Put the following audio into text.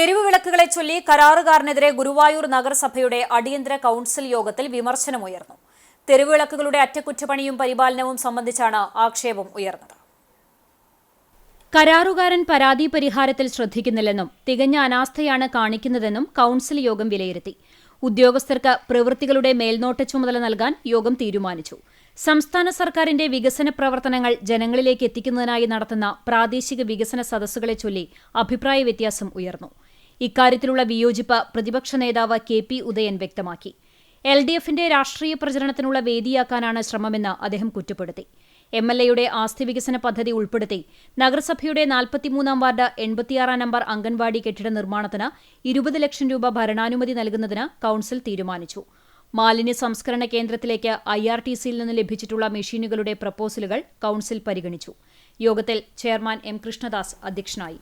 തെരുവ് വിളക്കുകളെ ചൊല്ലി കരാറുകാരനെതിരെ ഗുരുവായൂർ നഗരസഭയുടെ അടിയന്തര കൌൺസിൽ യോഗത്തിൽ വിമർശനമുയർന്നു. തെരുവ് വിളക്കുകളുടെ അറ്റകുറ്റപ്പണിയും പരിപാലനവും സംബന്ധിച്ചാണ് ആക്ഷേപം ഉയർന്നത്. കരാറുകാരൻ പരാതി പരിഹാരത്തിൽ ശ്രദ്ധിക്കുന്നില്ലെന്നും തികഞ്ഞ അനാസ്ഥയാണ് കാണിക്കുന്നതെന്നും കൌൺസിൽ യോഗം വിലയിരുത്തി. ഉദ്യോഗസ്ഥർക്ക് പ്രവൃത്തികളുടെ മേൽനോട്ട ചുമതല നൽകാൻ യോഗം തീരുമാനിച്ചു. സംസ്ഥാന സർക്കാരിന്റെ വികസന പ്രവർത്തനങ്ങൾ ജനങ്ങളിലേക്ക് എത്തിക്കുന്നതിനായി നടത്തുന്ന പ്രാദേശിക വികസന സദസ്സുകളെ ചൊല്ലി അഭിപ്രായ വ്യത്യാസം ഉയർന്നു. ഇക്കാര്യത്തിലുള്ള വിയോജിപ്പ് പ്രതിപക്ഷ നേതാവ് കെ പി ഉദയൻ വ്യക്തമാക്കി. എൽ ഡി എഫിന്റെ രാഷ്ട്രീയ പ്രചരണത്തിനുള്ള വേദിയാക്കാനാണ് ശ്രമമെന്ന് അദ്ദേഹം കുറ്റപ്പെടുത്തി. എം എൽ എയുടെ ആസ്തി വികസന പദ്ധതി ഉൾപ്പെടുത്തി നഗരസഭയുടെ നാൽപ്പത്തിമൂന്നാം വാർഡ് എൺപത്തിയാറാം നമ്പർ അംഗൻവാടി കെട്ടിട നിർമ്മാണത്തിന് ഇരുപത് ലക്ഷം രൂപ ഭരണാനുമതി നൽകുന്നതിന് കൌൺസിൽ തീരുമാനിച്ചു. മാലിന്യ സംസ്കരണ കേന്ദ്രത്തിലേക്ക് ഐ ആർ ടി സിയിൽ നിന്ന് ലഭിച്ചിട്ടുള്ള മെഷീനുകളുടെ പ്രപ്പോസലുകൾ കൌൺസിൽ പരിഗണിച്ചു. യോഗത്തിൽ ചെയർമാൻ എം കൃഷ്ണദാസ് അധ്യക്ഷനായി.